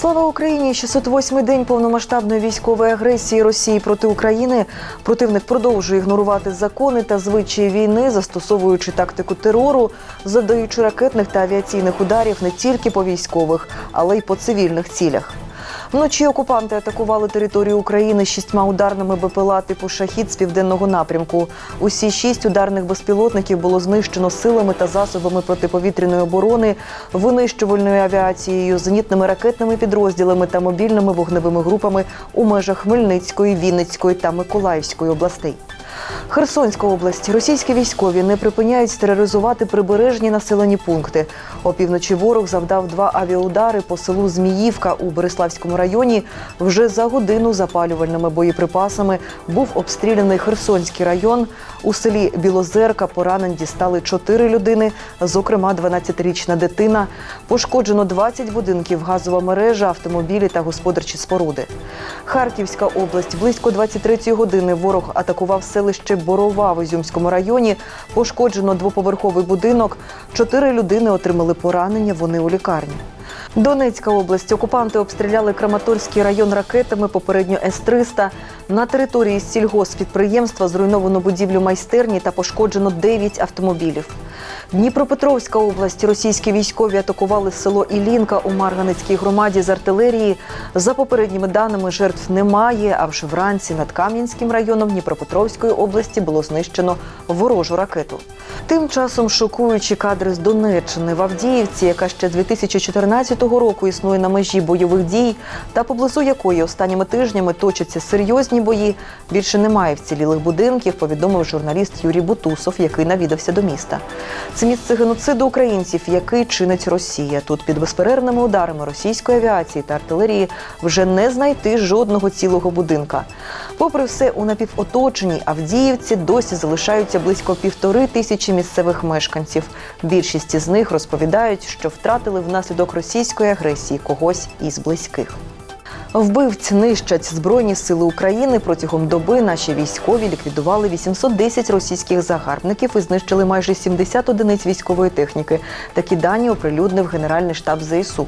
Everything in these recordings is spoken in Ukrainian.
Слава Україні! 608-й день повномасштабної військової агресії Росії проти України. Противник продовжує ігнорувати закони та звичаї війни, застосовуючи тактику терору, задаючи ракетних та авіаційних ударів не тільки по військових, але й по цивільних цілях. Вночі окупанти атакували територію України шістьма ударними БПЛА типу шахід з південного напрямку. Усі шість ударних безпілотників було знищено силами та засобами протиповітряної оборони, винищувальною авіацією, зенітними ракетними підрозділами та мобільними вогневими групами у межах Хмельницької, Вінницької та Миколаївської областей. Херсонська область. Російські військові не припиняють тероризувати прибережні населені пункти. Опівночі ворог завдав два авіаудари по селу Зміївка у Береславському районі. Вже за годину запалювальними боєприпасами був обстріляний Херсонський район. У селі Білозерка поранень дістали чотири людини, зокрема 12-річна дитина. Пошкоджено 20 будинків, газова мережа, автомобілі та господарчі споруди. Харківська область близько 23-ї години ворог атакував селище Борова в Ізюмському районі. Пошкоджено двоповерховий будинок. Чотири людини отримали поранення. Вони у лікарні. Донецька область. Окупанти обстріляли Краматорський район ракетами, попередньо С-300. На території сільгоспідприємства зруйновано будівлю майстерні та пошкоджено 9 автомобілів. Дніпропетровська область. Російські військові атакували село Ілінка у Марганецькій громаді з артилерії. За попередніми даними, жертв немає. А вже вранці над Кам'янським районом Дніпропетровської області було знищено ворожу ракету. Тим часом шокуючі кадри з Донеччини в Авдіївці, яка ще з 2014 року існує на межі бойових дій, та поблизу якої останніми тижнями точаться серйозні бої. Більше немає вцілілих будинків. Повідомив журналіст Юрій Бутусов, який навідався до міста. Це місце геноциду українців, який чинить Росія. Тут під безперервними ударами російської авіації та артилерії вже не знайти жодного цілого будинка. Попри все, у напівоточеній Авдіївці досі залишаються близько півтори тисячі місцевих мешканців. Більшість із них розповідають, що втратили внаслідок російської агресії когось із близьких. Вбивць нищать збройні сили України протягом доби. Наші військові ліквідували 810 російських загарбників і знищили майже 70 одиниць військової техніки. Такі дані оприлюднив Генеральний штаб ЗСУ.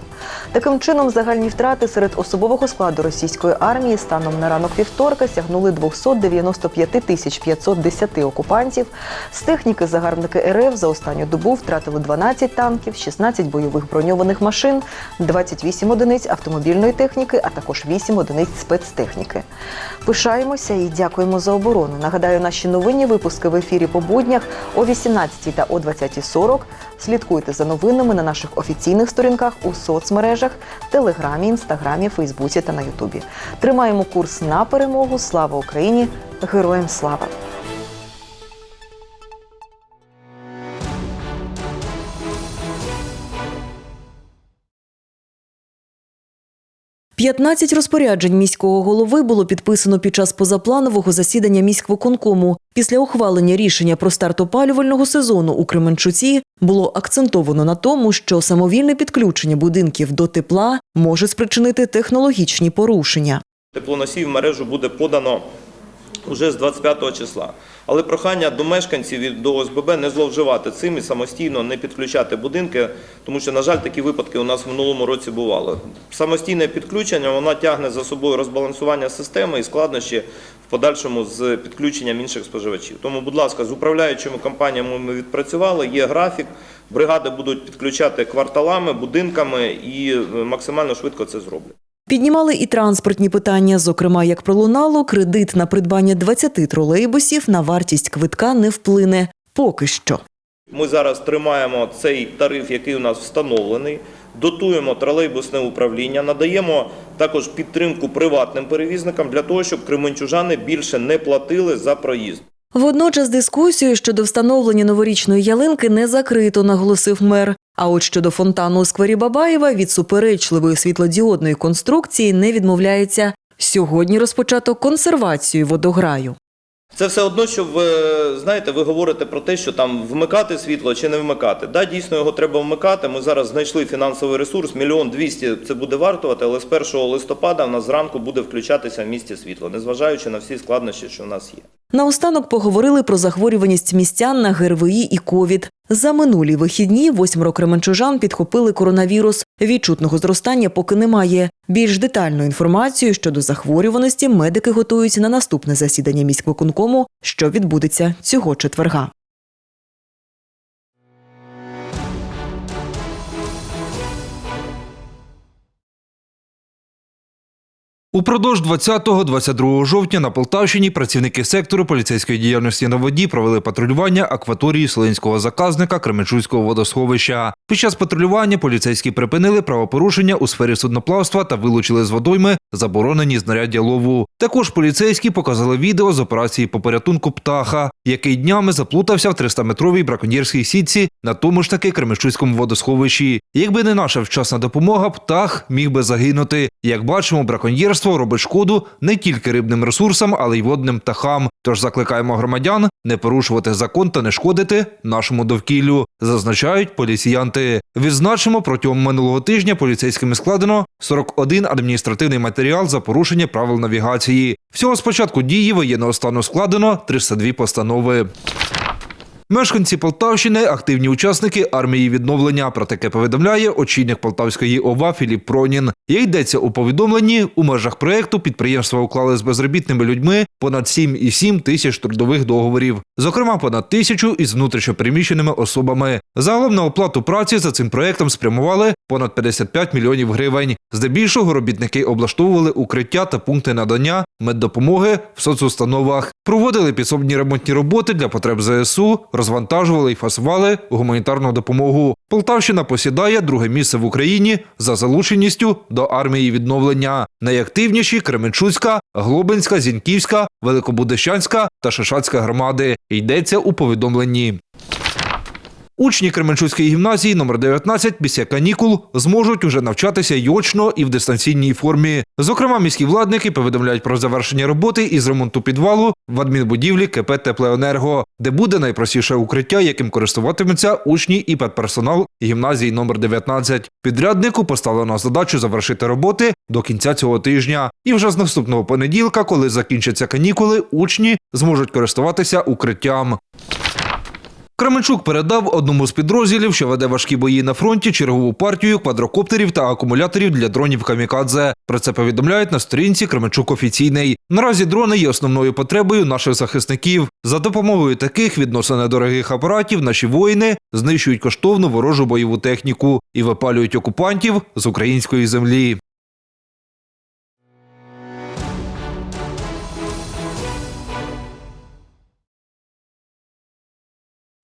Таким чином, загальні втрати серед особового складу російської армії станом на ранок вівторка сягнули 295 тисяч 510 окупантів. З техніки загарбники РФ за останню добу втратили 12 танків, 16 бойових броньованих машин, 28 одиниць автомобільної техніки, а також 8 одиниць спецтехніки. Пишаємося і дякуємо за оборону. Нагадаю, наші новинні випуски в ефірі по буднях о 18 та о 20.40. Слідкуйте за новинами на наших офіційних сторінках у соцмережах, Телеграмі, Інстаграмі, Фейсбуці та на Ютубі. Тримаємо курс на перемогу. Слава Україні! Героям слава! 15 розпоряджень міського голови було підписано під час позапланового засідання міськвиконкому. Після ухвалення рішення про старт опалювального сезону у Кременчуці було акцентовано на тому, що самовільне підключення будинків до тепла може спричинити технологічні порушення. Теплоносій в мережу буде подано уже з 25 числа. Але прохання до мешканців і до ОСББ не зловживати цим і самостійно не підключати будинки, тому що, на жаль, такі випадки у нас в минулому році бувало. Самостійне підключення воно тягне за собою розбалансування системи і складнощі в подальшому з підключенням інших споживачів. Тому, будь ласка, з управляючими компаніями ми відпрацювали, є графік, бригади будуть підключати кварталами, будинками і е, максимально швидко це зроблять. Піднімали і транспортні питання. Зокрема, як пролунало, кредит на придбання 20 тролейбусів на вартість квитка не вплине поки що. Ми зараз тримаємо цей тариф, який у нас встановлений, дотуємо тролейбусне управління, надаємо також підтримку приватним перевізникам для того, щоб кременчужани більше не платили за проїзд. Водночас дискусію щодо встановлення новорічної ялинки не закрито, наголосив мер. А от щодо фонтану у сквері Бабаєва від суперечливої світлодіодної конструкції не відмовляється. Сьогодні розпочато консервацію водограю. Це все одно, що ви знаєте, ви говорите про те, що там вмикати світло чи не вмикати. Да, дійсно його треба вмикати. Ми зараз знайшли фінансовий ресурс, мільйон двісті це буде вартувати, але з 1 листопада в нас зранку буде включатися в місті світло, незважаючи на всі складнощі, що в нас є. Наостанок поговорили про захворюваність містян на ГРВІ і ковід. За минулі вихідні восьмеро кременчужан підхопили коронавірус. Відчутного зростання поки немає. Більш детальну інформацію щодо захворюваності медики готують на наступне засідання міськвиконкому, що відбудеться цього четверга. Упродовж 20-22 жовтня на Полтавщині працівники сектору поліцейської діяльності на воді провели патрулювання акваторії Солинського заказника Кременчуцького водосховища. Під час патрулювання поліцейські припинили правопорушення у сфері судноплавства та вилучили з водойми заборонені знаряддя лову. Також поліцейські показали відео з операції по порятунку птаха, який днями заплутався в 300-метровій браконьєрській сітці на тому ж таки Кременчуцькому водосховищі. Якби не наша вчасна допомога, птах міг би загинути. Як бачимо, браконьєрство робить шкоду не тільки рибним ресурсам, але й водним птахам. Тож закликаємо громадян не порушувати закон та не шкодити нашому довкіллю, зазначають поліціянти. Відзначимо, протягом минулого тижня поліцейськими складено 41 адміністративний матеріал за порушення правил навігації. Всього з початку дії воєнного стану складено 302 постанови. Мешканці Полтавщини активні учасники армії відновлення. Про таке повідомляє очільник Полтавської ОВА Філіп Пронін. Як йдеться у повідомленні, у межах проєкту підприємства уклали з безробітними людьми понад 7,7 тисяч трудових договорів, зокрема понад тисячу із внутрішньопереміщеними особами. Загалом на оплату праці за цим проєктом спрямували понад 55 мільйонів гривень. Здебільшого робітники облаштовували укриття та пункти надання меддопомоги в соцустановах, проводили підсобні ремонтні роботи для потреб ЗСУ, розвантажували і фасували гуманітарну допомогу. Полтавщина посідає друге місце в Україні за залученістю до армії відновлення. Найактивніші Кременчуцька, Глобинська, Зіньківська, Великобудещанська та Шишацька громади. Йдеться у повідомленні. Учні Кременчуцької гімназії номер 19 після канікул зможуть уже навчатися й очно і в дистанційній формі. Зокрема, міські владники повідомляють про завершення роботи із ремонту підвалу в адмінбудівлі КП Теплеенерго, де буде найпростіше укриття, яким користуватимуться учні і педперсонал гімназії номер 19. Підряднику поставлено задачу завершити роботи до кінця цього тижня. І вже з наступного понеділка, коли закінчаться канікули, учні зможуть користуватися укриттям. Кременчук передав одному з підрозділів, що веде важкі бої на фронті, чергову партію квадрокоптерів та акумуляторів для дронів Камікадзе. Про це повідомляють на сторінці Кременчук офіційний. Наразі дрони є основною потребою наших захисників. За допомогою таких відносно недорогих апаратів наші воїни знищують коштовну ворожу бойову техніку і випалюють окупантів з української землі.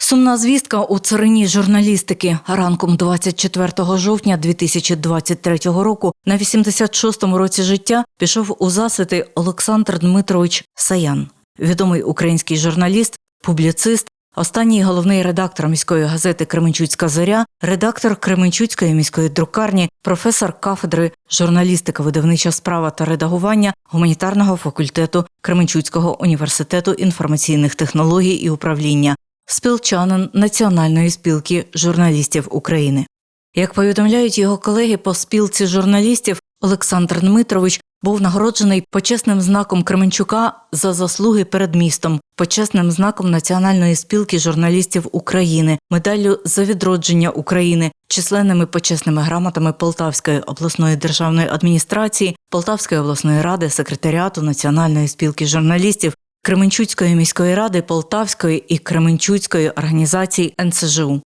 Сумна звістка у царині журналістики. Ранком 24 жовтня 2023 року на 86-му році життя пішов у засвіти Олександр Дмитрович Саян, відомий український журналіст, публіцист, останній головний редактор міської газети Кременчуцька зоря, редактор Кременчуцької міської друкарні, професор кафедри журналістика, видавнича справа та редагування гуманітарного факультету Кременчуцького університету інформаційних технологій і управління спілчанин Національної спілки журналістів України. Як повідомляють його колеги по спілці журналістів, Олександр Дмитрович був нагороджений почесним знаком Кременчука за заслуги перед містом, почесним знаком Національної спілки журналістів України, медаллю за відродження України, численними почесними грамотами Полтавської обласної державної адміністрації, Полтавської обласної ради, секретаріату Національної спілки журналістів, Кременчуцької міської ради, Полтавської і Кременчуцької організації НСЖУ.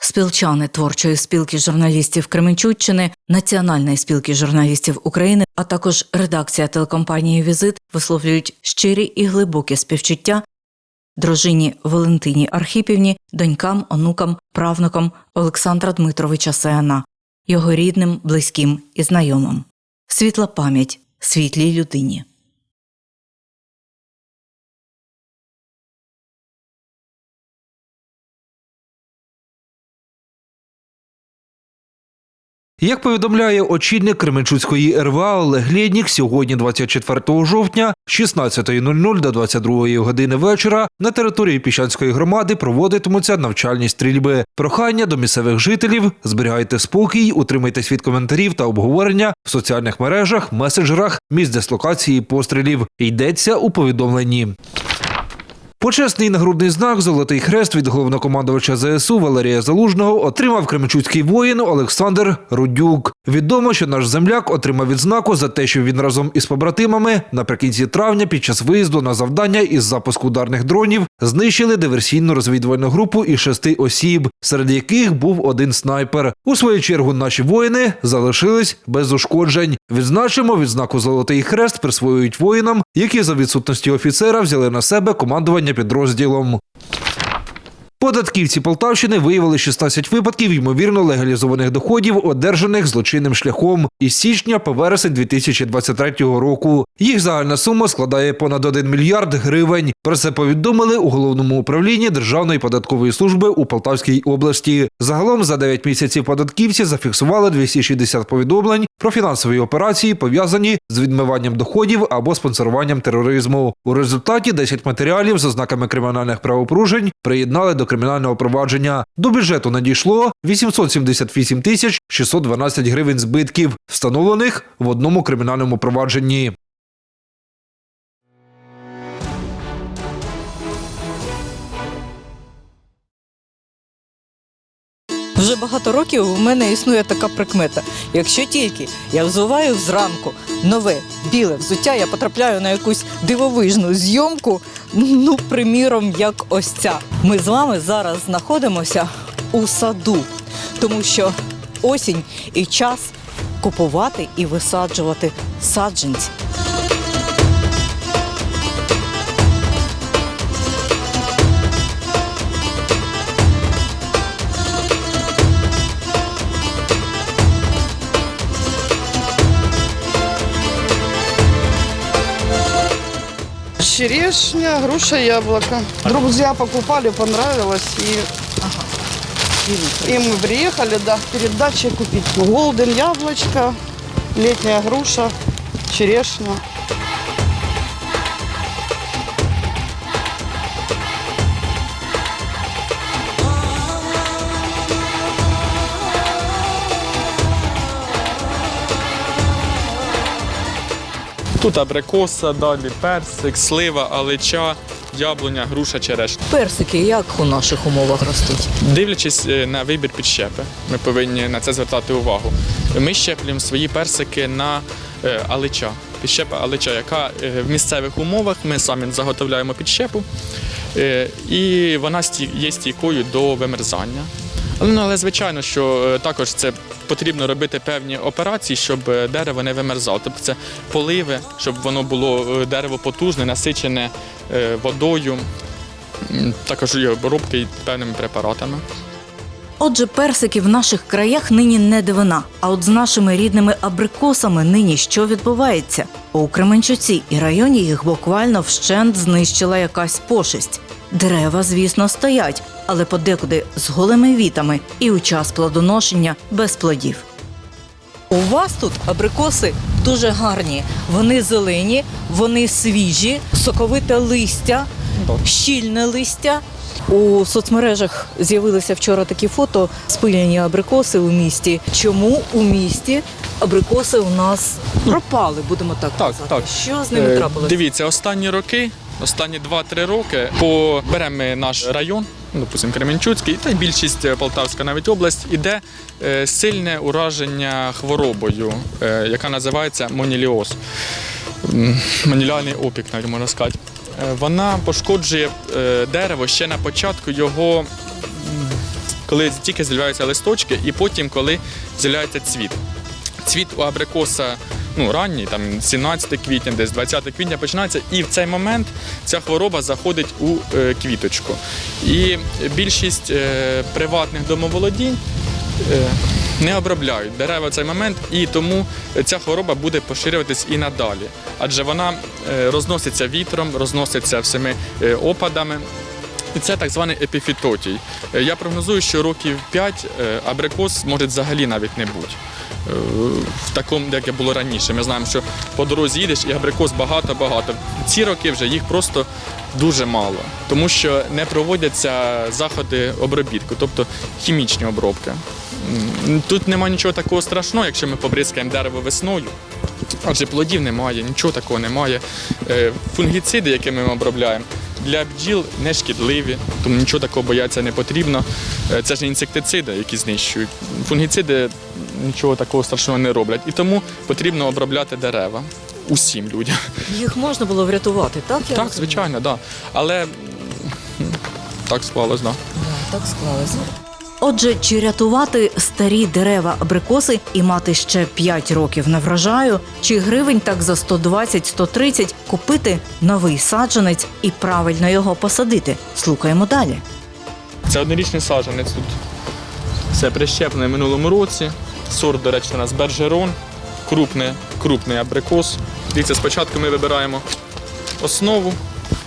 Спілчани творчої спілки журналістів Кременчуччини, Національної спілки журналістів України, а також редакція телекомпанії Візит висловлюють щирі і глибокі співчуття дружині Валентині Архіпівні, донькам, онукам, правнукам Олександра Дмитровича Сеяна, його рідним, близьким і знайомим. Світла пам'ять світлій людині. Як повідомляє очільник Кременчуцької РВА Олег Лєднік, сьогодні, 24 жовтня, з 16.00 до 22 години вечора на території Піщанської громади проводитимуться навчальні стрільби. Прохання до місцевих жителів зберігайте спокій, утримайтесь від коментарів та обговорення в соціальних мережах, меседжерах, місць дислокації пострілів. Йдеться у повідомленні. Почесний нагрудний знак Золотий хрест від головнокомандувача ЗСУ Валерія Залужного отримав кременчуцький воїн Олександр Рудюк. Відомо, що наш земляк отримав відзнаку за те, що він разом із побратимами наприкінці травня під час виїзду на завдання із запуску ударних дронів знищили диверсійну розвідувальну групу із шести осіб, серед яких був один снайпер. У свою чергу наші воїни залишились без ушкоджень. Відзначимо відзнаку Золотий хрест присвоюють воїнам, які за відсутності офіцера взяли на себе командування підрозділом. Податківці Полтавщини виявили 16 випадків ймовірно легалізованих доходів, одержаних злочинним шляхом із січня по вересень 2023 року. Їх загальна сума складає понад 1 мільярд гривень. Про це повідомили у головному управлінні Державної податкової служби у Полтавській області. Загалом за 9 місяців податківці зафіксували 260 повідомлень про фінансові операції, пов'язані з відмиванням доходів або спонсоруванням тероризму. У результаті 10 матеріалів з ознаками кримінальних правопорушень приєднали до кримінального провадження. До бюджету надійшло 878 тисяч 612 гривень збитків, встановлених в одному кримінальному провадженні. Багато років у мене існує така прикмета. Якщо тільки я взуваю зранку нове біле взуття, я потрапляю на якусь дивовижну зйомку, ну, приміром, як ось ця. Ми з вами зараз знаходимося у саду, тому що осінь і час купувати і висаджувати саджанці. Черешня, груша, яблоко. Друзья покупали, понравилось. И, и мы приехали, да, перед дачей купить. Голден, яблочко, летняя груша, черешня. Тут абрикоса, далі персик, слива, алича, яблуня, груша, черешня. Персики як у наших умовах ростуть? Дивлячись е, на вибір підщепи, ми повинні на це звертати увагу. Ми щеплюємо свої персики на е, алича. Підщепа алича, яка е, в місцевих умовах ми самі заготовляємо підщепу, і вона є стійкою до вимерзання. Ну, але звичайно, що е, також це потрібно робити певні операції, щоб е, дерево не вимерзало. Тобто це поливи, щоб воно було е, дерево потужне, насичене водою, також і обробки певними препаратами. Отже, персики в наших краях нині не дивина. А от з нашими рідними абрикосами нині що відбувається? У Кременчуці і районі їх буквально вщент знищила якась пошесть. Дерева, звісно, стоять, але подекуди з голими вітами і у час плодоношення без плодів. У вас тут абрикоси дуже гарні. Вони зелені, вони свіжі, соковите листя, щільне листя. У соцмережах з'явилися вчора такі фото спилені абрикоси у місті. Чому у місті абрикоси у нас пропали, будемо так, Так, казати? так. Що з ними Е, трапилося? Дивіться, останні роки, останні 2-3 роки, по беремо наш район, допустимо, Кременчуцький, та й більшість е, Полтавська навіть область, іде е, сильне ураження хворобою, е, яка називається моніліоз. М, опік, навіть можна сказати. Вона пошкоджує дерево ще на початку його, коли тільки з'являються листочки, і потім, коли з'являється цвіт. Цвіт у абрикоса ну, ранній, там 17 квітня, десь 20 квітня починається, і в цей момент ця хвороба заходить у е, квіточку. І більшість е, приватних домоволодінь е, не обробляють дерева в цей момент, і тому ця хвороба буде поширюватись і надалі. Адже вона розноситься вітром, розноситься всіми опадами. І це так званий епіфітотій. Я прогнозую, що років 5 абрикос може взагалі навіть не бути. В такому, як було раніше. Ми знаємо, що по дорозі їдеш і абрикос багато-багато. Ці роки вже їх просто дуже мало, тому що не проводяться заходи обробітку, тобто хімічні обробки. Тут немає нічого такого страшного, якщо ми побризкаємо дерево весною. Адже плодів немає, нічого такого немає. Е, Фунгіциди, якими ми обробляємо, для бджіл не шкідливі, тому нічого такого боятися не потрібно. Е, Це ж інсектициди, які знищують. Фунгіциди нічого такого страшного не роблять. І тому потрібно обробляти дерева усім людям. Їх можна було врятувати, так? я Так, звичайно, так. Да. Але так склалось, так. Да. Так склалося. Отже, чи рятувати старі дерева абрикоси і мати ще 5 років на врожаю, чи гривень так за 120-130 купити новий саджанець і правильно його посадити? Слухаємо далі. Це однорічний саджанець тут. Все прищеплене в минулому році. Сорт, до речі, у нас бержерон, крупний, крупний абрикос. Дивіться, спочатку ми вибираємо основу,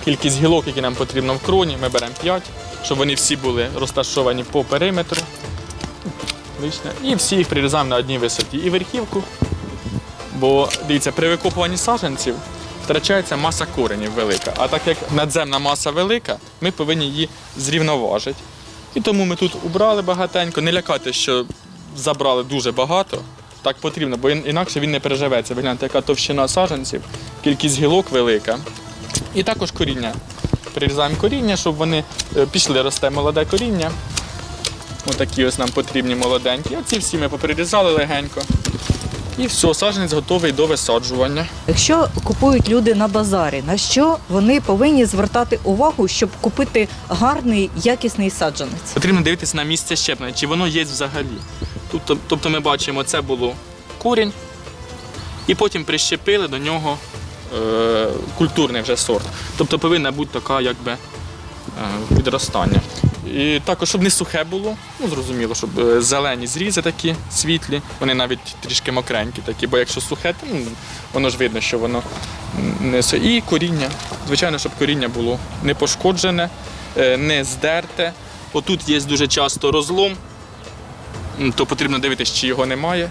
кількість гілок, які нам потрібно в кроні. Ми беремо 5, щоб вони всі були розташовані по периметру. І всі їх прирізаємо на одній висоті. І верхівку. Бо дивіться, при викопуванні саджанців втрачається маса коренів велика. А так як надземна маса велика, ми повинні її зрівноважити. І тому ми тут убрали багатенько. Не лякайте, що забрали дуже багато. Так потрібно, бо інакше він не переживеться. Ви гляньте, яка товщина саджанців, кількість гілок велика. І також коріння. Прирізаємо коріння, щоб вони е, пішли, росте молоде коріння. Отакі ось нам потрібні молоденькі. Оці всі ми поприрізали легенько. І все, саджанець готовий до висаджування. Якщо купують люди на базарі, на що вони повинні звертати увагу, щоб купити гарний якісний саджанець? Потрібно дивитися на місце щеплення, чи воно є взагалі. Тобто, тобто ми бачимо, це було корінь, і потім прищепили до нього культурний вже сорт. Тобто повинна бути така якби, е, підростання. І також, щоб не сухе було, ну зрозуміло, щоб е, зелені зрізи такі світлі, вони навіть трішки мокренькі такі, бо якщо сухе, то ну, воно ж видно, що воно не. І коріння. Звичайно, щоб коріння було не пошкоджене, е, не здерте. Отут є дуже часто розлом, то потрібно дивитися, чи його немає.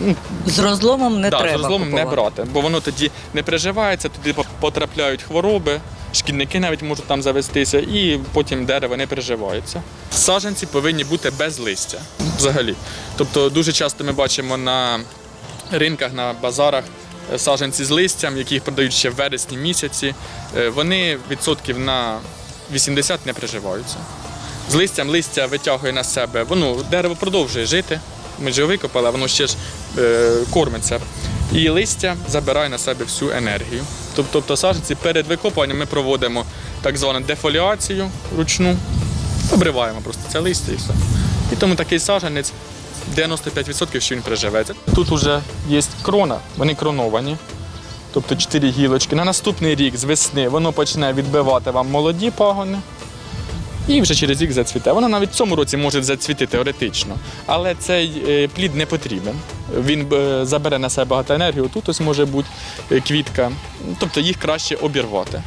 Ну, З розломом не да, треба з розломом не брати, бо воно тоді не приживається, туди потрапляють хвороби, шкідники навіть можуть там завестися, і потім дерево не приживається. Саджанці повинні бути без листя взагалі. Тобто дуже часто ми бачимо на ринках, на базарах е, саджанці з листям, яких продають ще в вересні місяці. Е, Вони відсотків на 80 не приживаються. З листям листя витягує на себе, воно дерево продовжує жити. Ми ж його викопали, воно ще ж е, кормиться. І листя забирає на себе всю енергію. Тобто, саджанці перед викопуванням ми проводимо так звану дефоліацію ручну, обриваємо просто це листя і все. І тому такий саджанець 95% що він приживеться. Тут вже є крона, вони кроновані. Тобто чотири гілочки. На наступний рік з весни воно почне відбивати вам молоді пагони. І вже через рік зацвіте. Воно навіть в цьому році може зацвіти теоретично, але цей е, плід не потрібен. Він е, забере на себе багато енергії. Тут ось може бути е, квітка. Тобто їх краще обірвати,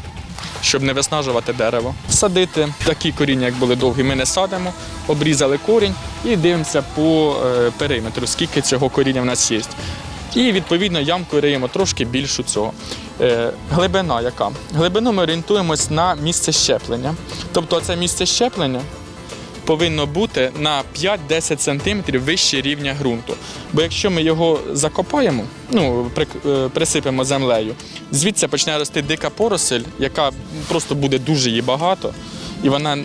щоб не виснажувати дерево. Садити такі коріння, як були довгі, ми не садимо, обрізали корінь і дивимося по периметру, скільки цього коріння в нас є. І відповідно ямку риємо трошки більшу цього. Е, глибина яка? Глибину ми орієнтуємось на місце щеплення. Тобто це місце щеплення повинно бути на 5-10 см вище рівня ґрунту. Бо якщо ми його закопаємо, ну, е, присипемо землею, звідси почне рости дика поросель, яка просто буде дуже її багато, і вона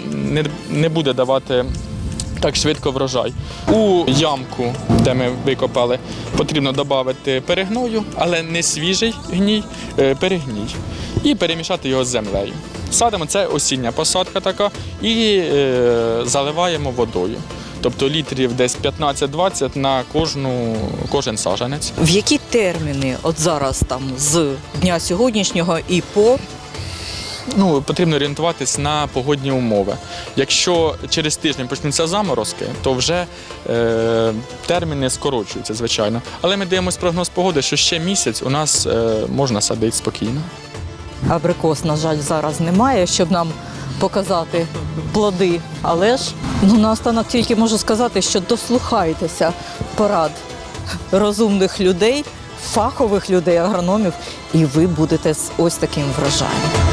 не буде давати так швидко врожай. У ямку, де ми викопали, потрібно додати перегною, але не свіжий гній, е, перегній. І перемішати його з землею. Садимо це осіння посадка така і е, заливаємо водою. Тобто літрів десь 15-20 на кожну, кожен саджанець. В які терміни, от зараз там з дня сьогоднішнього і по Ну, потрібно орієнтуватись на погодні умови. Якщо через тиждень почнуться заморозки, то вже е, терміни скорочуються, звичайно. Але ми дивимося прогноз погоди, що ще місяць у нас е, можна садити спокійно. абрикос, на жаль, зараз немає, щоб нам показати плоди. Але ж ну наостанок тільки можу сказати, що дослухайтеся порад розумних людей, фахових людей, агрономів, і ви будете з ось таким врожаєм.